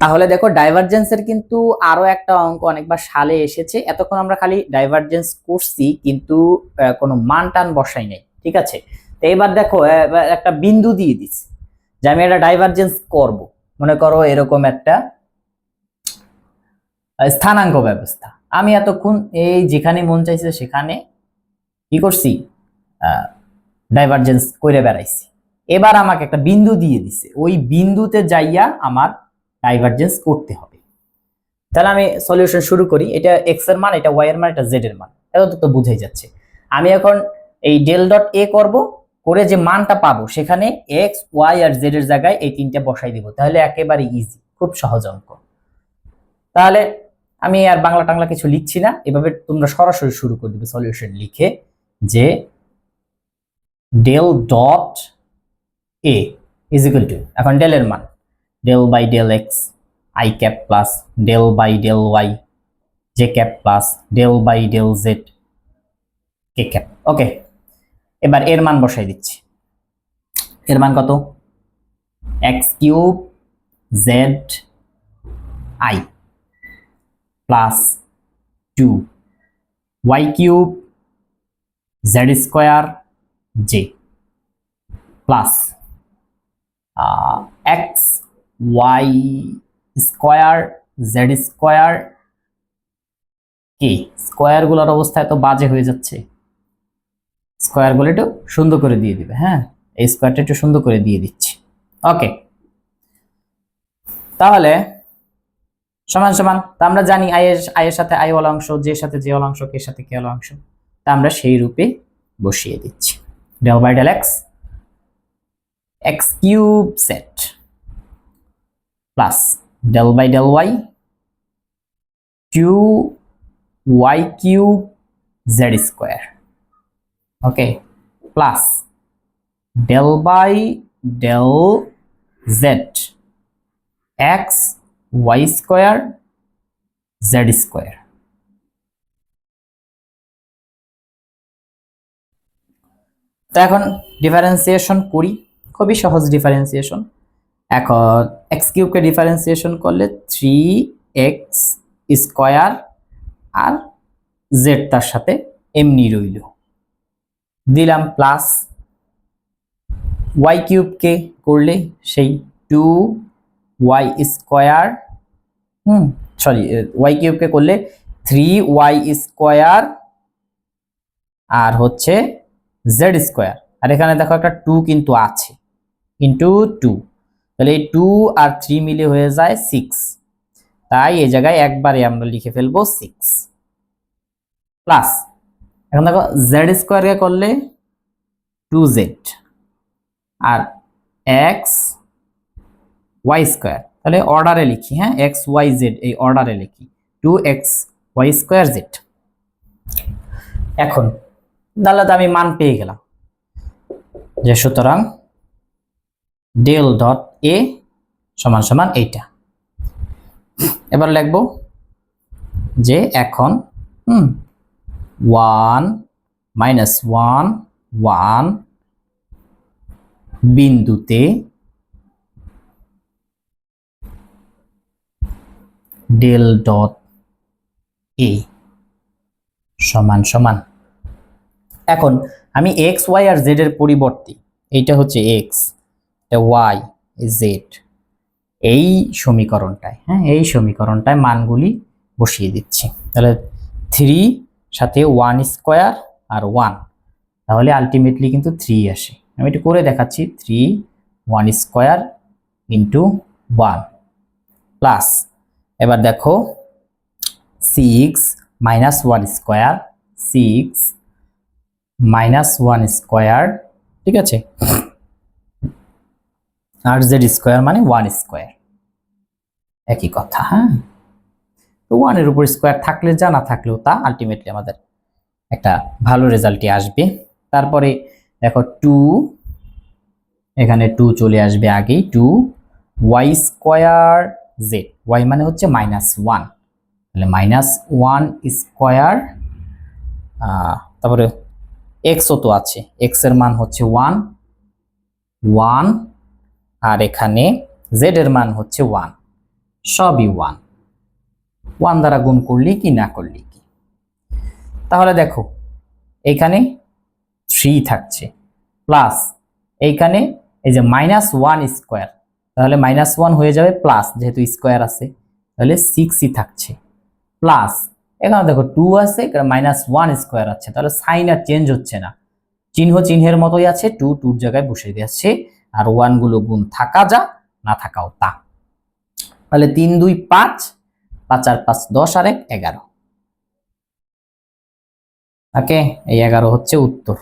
তাহলে দেখো ডাইভারজেন্সের কিন্তু আরও একটা অঙ্ক অনেকবার সালে এসেছে। এতক্ষণ আমরা খালি ডাইভারজেন্স করছি, কিন্তু কোনো মান টান বসাই নাই, ঠিক আছে? তো এবার দেখো একটা বিন্দু দিয়ে দিচ্ছি, যে আমি একটা ডাইভারজেন্স করব। মনে করো এরকম একটা স্থানাঙ্ক ব্যবস্থা। আমি এতক্ষণ এই যেখানে মন চাইছে সেখানে কি করছি? ডাইভারজেন্স করে বেড়াইছি। এবার আমাকে একটা বিন্দু দিয়ে দিছে। ওই বিন্দুতে যাইয়া আমার ডাইভারজেন্স করতে হবে। তাহলে আমি সলিউশন শুরু করি, এটা এক্সের মান, এটা ওয়াই এর মান, এটা জেড এর মান। এটা তো বুঝাই যাচ্ছে। আমি এখন এই ডেল ডট এ করব, করে যে মানটা পাবো, সেখানে এক্স ওয়াই আর জেড এর জায়গায় এই তিনটা বসাই দিব। তাহলে একেবারে ইজি খুব সহজ অঙ্ক। তাহলে আমি আর বাংলা টাংলা কিছু লিখছি না। এভাবে তোমরা সরাসরি শুরু করে দিবে সলিউশন লিখে যে del dot A is equal to এখন ডেলের মান। Del by del X I cap plus del by del Y J cap plus del by del Z K cap okay এবার এর মান বসাই দিচ্ছি। এর মান কত? X cube Z I plus two Y cube Z square J plus X Y square Z square কি স্কোয়ারগুলোর অবস্থা এত বাজে হয়ে যাচ্ছে। স্কোয়ারগুলো একটু সুন্দর করে দিয়ে দিবে হ্যাঁ? এই স্কোয়ারটা একটু সুন্দর করে দিয়ে দিচ্ছি। ওকে তাহলে সমান সমান, তা আমরা জানি আই এর সাথে ওয়ালা অংশ যে সাথে যে অংশ কে সাথে কে অংশ। তা আমরা সেই রূপে বসিয়ে দিচ্ছি। Del by del X X cube set plus del by del Y two Y cube Z square. Okay, plus del by del Z X Y square Z square. তো এখন ডিফারেন্সিয়েশন করি, খুবই সহজ ডিফারেন্সিয়েশন এখন এক্স কিউবকে differentiation করলে three x square আর Z তার সাথে এমনি রইল। দিলাম প্লাস ওয়াই কিউবকে করলে সেই two Y square hmm sorry Y কিউবকে করলে থ্রি ওয়াই স্কোয়ার আর হচ্ছে জেড স্কোয়ার আর এখানে দেখো একটা টু কিন্তু আছে ইন্টু টু তাহলে এই টু আর থ্রি মিলে হয়ে যায় সিক্স তাই এই জায়গায় একবারে আমরা লিখে ফেলব সিক্স প্লাস এখন দেখো জেড স্কোয়ারকে করলে টু জেড আর এক্স ওয়াই স্কোয়ার তাহলে অর্ডারে লিখি হ্যাঁ? এক্স ওয়াই জেড এই অর্ডারে লিখি। Two X Y square Z এখন তাহলে তো আমি মান পেয়ে গেলাম। যে সুতরাং ডেল ডট এ সমান সমান এইটা। এবার লিখব যে এখন, হুম ওয়ান মাইনাস ওয়ান ওয়ান বিন্দুতে ডেল ডট এ সমান সমান। এখন আমি এক্স ওয়াই আর জেড এর পরিবর্তে, এইটা হচ্ছে এক্স এটা ওয়াই জেড এই সমীকরণটায় হ্যাঁ এই সমীকরণটায় মানগুলি বসিয়ে দিচ্ছি। তাহলে থ্রি সাথে ওয়ান স্কোয়ার আর ওয়ান তাহলে আলটিমেটলি কিন্তু থ্রি আসে। আমি একটু করে দেখাচ্ছি three one square into one plus এবার দেখো six minus one square six minus one square ঠিক আছে? আর জেড স্কোয়ার মানে ওয়ান স্কোয়ার একই কথা হ্যাঁ? তো ওয়ানের উপর স্কোয়ার থাকলে যা, না থাকলেও তা আলটিমেটলি আমাদের একটা ভালো রেজাল্টই আসবে। তারপরে দেখো টু এখানে টু চলে আসবে আগেই two Y square Z Y মানে হচ্ছে মাইনাস ওয়ান তাহলে মাইনাস ওয়ান স্কোয়ার তারপরে এক্সও তো আছে এক্সের মান হচ্ছে ওয়ান ওয়ান আর এখানে জেড এর মান হচ্ছে ওয়ান সবই ওয়ান ওয়ান দ্বারা গুণ করলি কি, না করলি কি? তাহলে দেখো, এখানে থ্রি থাকছে প্লাস এইখানে এই যে মাইনাস ওয়ান স্কোয়ার তাহলে মাইনাস ওয়ান হয়ে যাবে প্লাস যেহেতু স্কোয়ার আছে, তাহলে সিক্সই থাকছে প্লাস এখানে দেখো টু আছে মাইনাস ওয়ান স্কোয়ার আছে, তাহলে সাইন আর চেঞ্জ হচ্ছে না। চিহ্ন চিহ্নের মতোই আছে টু টুর জায়গায় বসে দিয়েছে আর ওয়ানগুলো গুণ থাকা যা, না থাকাও তা। তাহলে তিন, দুই, পাঁচ পাঁচ আর পাঁচ, দশ আর এক, এগারো। ওকে, এই এগারো হচ্ছে উত্তর।